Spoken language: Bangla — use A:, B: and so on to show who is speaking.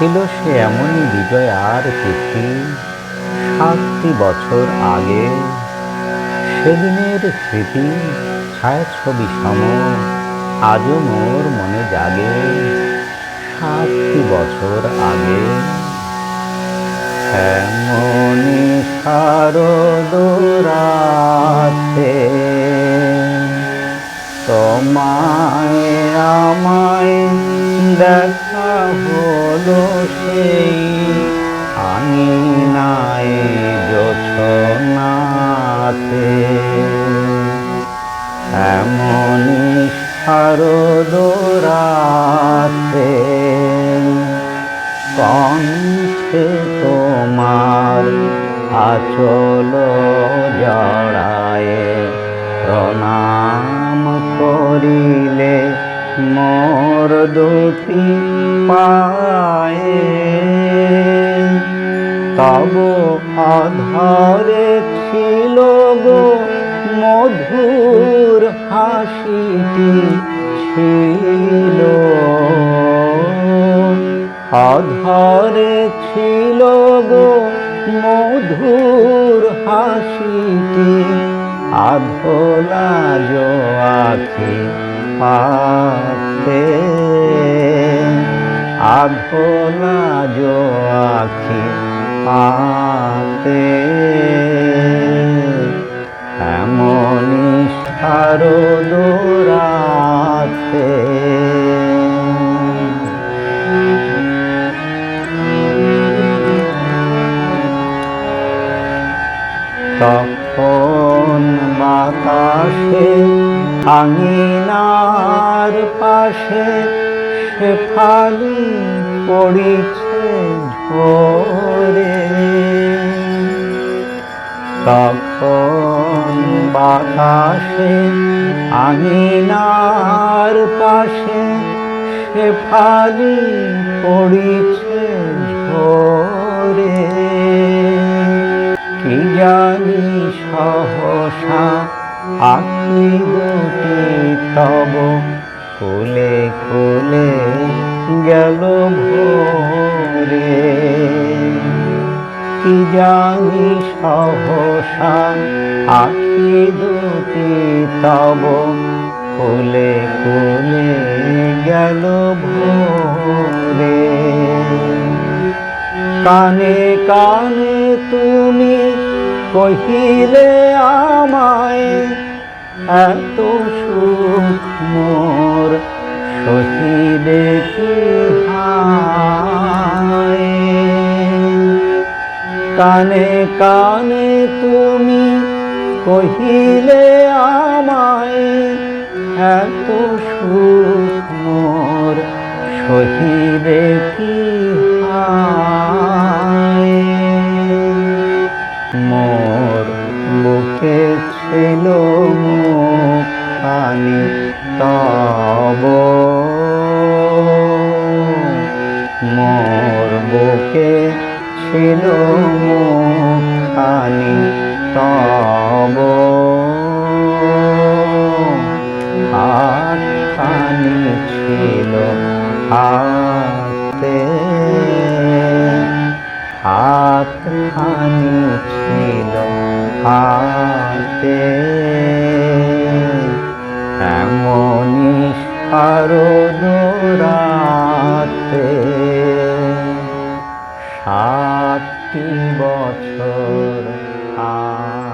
A: ছিল সে এমনই বিজয় আর তিথি সাতটি বছর আগে সেদিনের স্মৃতি ছায়াছবি সম আজও মোর মনে জাগে। সাতটি বছর আগে এমনই শারদরাতে তোমায় আমায় দেখা হলো সেই। আঙিনায় জোছনাতে। এমনই শারদরাতে কণ্ঠে তোমার আচল জড়ায় প্রণাম করিলে। মোর দুটি পায়ে। তব আধারে ছিল গো মধুর হাসিটি ছিল। আধারে ছিল গো মধুর হাসিটি, আধোলা জো পাতে আধোলা জো আখি পাতে। এমনি এমনই শারদরাতে তখন বাতাসে আঙিনার পাশে সে ফালি পড়িছে ঝরে তখন বাতাসে আঙিনার পাশে সে ফালি পড়িছে ঝরে কি জানি সহসা আখি দুটি তব কুলে কুলে গেল ভোরে। কি জানি সহসা আখি দুটি তব কুলে কুলে গেল ভোরে। কানে কানে তুমি কহিলে আমায় এত সুখ মোর শহীদে কি কানে কানে তুমি কহিলে ছিল মুখানি তব। হাতখানি ছিল হাতে। হাতখানি ছিল হাতে। এমনই শারদরাতে বছর আ